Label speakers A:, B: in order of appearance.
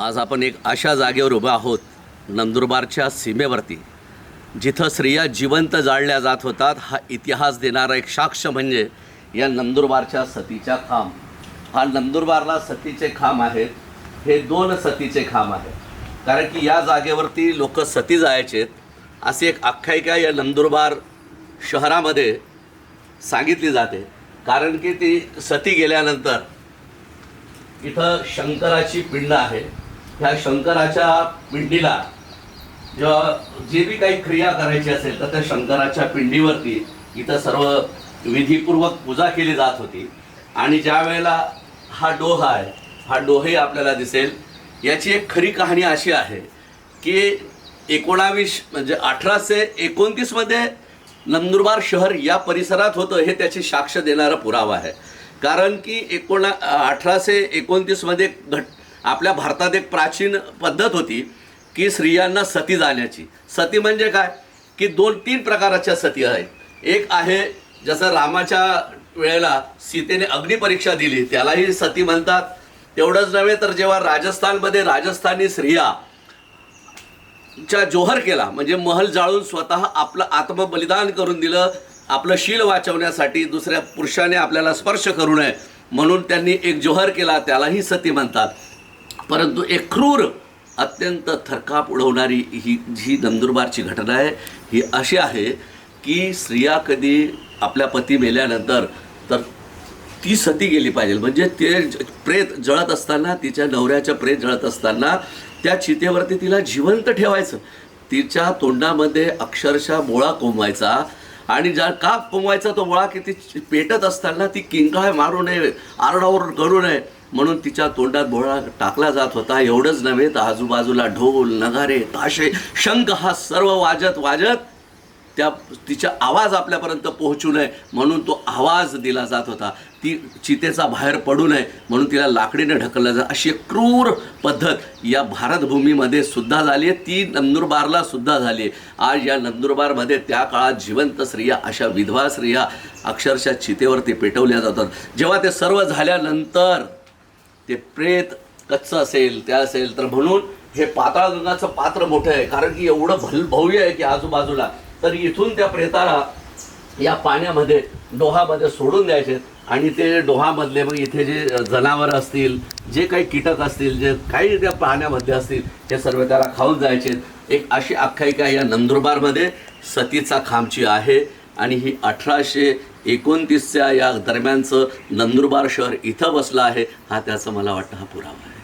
A: आज आपण एक अशा जागेवर उभं आहोत नंदुरबारच्या सीमेवरती जिथं स्त्रिया जिवंत जाळल्या जात होतात. हा इतिहास देणारा एक साक्ष म्हणजे या नंदुरबारच्या सतीच्या खांब. हा नंदुरबारला सतीचे खांब आहेत. हे दोन सतीचे खांब आहेत. कारण की या जागेवरती लोक सती जायचे. अशी एक आख्यायिका या नंदुरबार शहरामध्ये सांगितली जाते. कारण की ती सती गेल्यानंतर इथं शंकराची पिंड आहे. ह्या शंकराच्या पिंडीला जेव्हा जे बी काही क्रिया करायची असेल तर त्या शंकराच्या पिंडीवरती इथं सर्व विधीपूर्वक पूजा केली जात होती. आणि ज्या वेळेला हा डोह आहे हा डोहे आपल्याला दिसेल. याची एक खरी कहाणी अशी आहे की एकोणावीस म्हणजे अठराशे एकोणतीसमध्ये नंदुरबार शहर या परिसरात होतं हे त्याची साक्ष देणारा पुरावा आहे. कारण की एकोणा अठराशे एकोणतीसमध्ये घट आपल्या भारतात एक प्राचीन पद्धत होती की स्त्रियांना सती जाण्याची. सती म्हणजे काय? की दोन तीन प्रकारच्या सती आहेत. एक आहे जसं रामाच्या वेळेला सीतेने अग्निपरीक्षा दिली त्यालाही सती म्हणतात. तेवढंच नव्हे तर जेव्हा राजस्थानमध्ये राजस्थानी स्त्रिया चा जोहर केला म्हणजे महल जाळून स्वतः आपलं आत्मबलिदान करून दिलं आपलं शील वाचवण्यासाठी दुसऱ्या पुरुषाने आपल्याला स्पर्श करू नये म्हणून त्यांनी एक जोहर केला त्यालाही सती म्हणतात. परंतु एक क्रूर अत्यंत थरकाप उडवणारी ही जी नंदुरबारची घटना आहे ही अशी आहे की स्त्रिया कधी आपल्या पती मेल्यानंतर तर ती सती गेली पाहिजे. म्हणजे ते ज- प्रेत जळत असताना तिच्या नवऱ्याच्या प्रेत जळत असताना त्या चितेवरती तिला जिवंत ठेवायचं. तिच्या तोंडामध्ये अक्षरशः मोळा कोंबवायचा आणि ज्या का कोंबवायचा तो मोळा की ती चि- पेटत असताना ती किंकाळ मारू नये आरडाओरड करू नये. म्हणून तिच्या तोंडात बोळा टाकला जात होता. एवढंच नव्हे तर आजूबाजूला ढोल नगारे ताशे शंख हा सर्व वाजत वाजत त्या तिचा आवाज आपल्यापर्यंत पोहोचू नये म्हणून तो आवाज दिला जात होता. ती चितेचा बाहेर पडू नये म्हणून तिला लाकडीने ढकललं जात अशी क्रूर पद्धत या भारतभूमीमध्ये सुद्धा झाली आहे. ती नंदुरबारला सुद्धा झाली आहे. आज या नंदुरबारमध्ये त्या काळात जिवंत स्त्रिया अशा विधवा स्त्रिया अक्षरशः चितेवरती पेटवल्या जातात. जेव्हा ते सर्व झाल्यानंतर ते प्रेत कच्चं असेल त्या असेल तर म्हणून हे पाताळगंगाचं पात्र मोठं आहे. कारण की एवढं भल भव्य आहे की आजूबाजूला. तर इथून त्या प्रेताला या पाण्यामध्ये डोहामध्ये सोडून द्यायचे. आणि ते डोहामधले मग इथे जे जनावर असतील जे काही कीटक असतील जे काही त्या पाण्यामध्ये असतील ते सर्व त्याला खाऊन जायचे. एक अशी आख्यायिका या नंदुरबारमध्ये सतीचा खांबची आहे आणि ही अठराशे एकोणतीसच्या या दरम्यानचं नंदुरबार शहर इथं बसलं आहे. हा त्याचा मला वाटतं हा पुरावा आहे.